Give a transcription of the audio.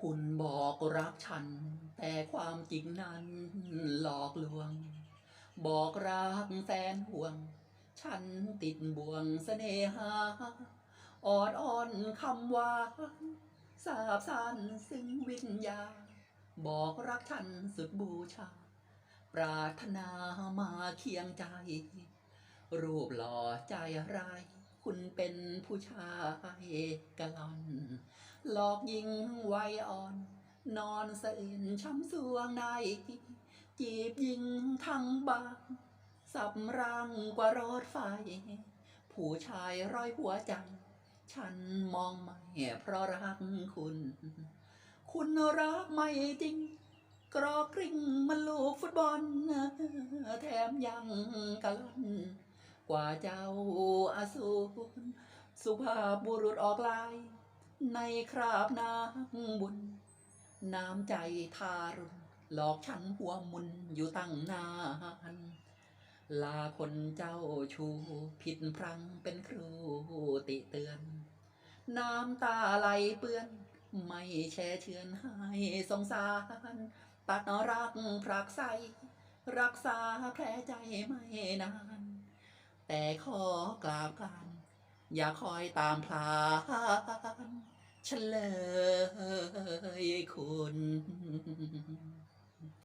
คุณบอกรักฉัน แต่ความจริงนั้นหลอกลวง บอกรักแสนห่วง ฉันติดบ่วงเสน่หาออดอ่อนคำหวานสาบสานซึ่งวิญญา บอกรักฉันสุดบูชา ปรารถนามาเคียงใจ รูปหล่อใจร้าย คุณเป็นผู้ชายกะลอน หลอกยิงไวยอ่อน นอนสะอื่นช้ำสวงในจีบยิงทั้งบางสับรังกว่ารถไฟ ผู้ชายร้อยหัวใจ ฉันมองไม่เพราะรักคุณ คุณรักไม่จริง กรอกริ่งมันลูกฟุตบอล แถมยังกะล่อนกว่าเจ้าอาสูรสุภาพบุรุษออกลาย ในคราบนางบุญ น้ำใจทารุณหลอกฉันหัวมุนอยู่ตั้งนาน ลาคนเจ้าชูผิดพลังเป็นครูติเตือน น้ำตาไหลเปื้อน ไม่แช่เชือนให้สงสาร ตัดรักพรักใสรักษาแผลใจไม่นาน แต่ขอกราบกรานอย่าคอยตามพลา นฉันเลยคุณ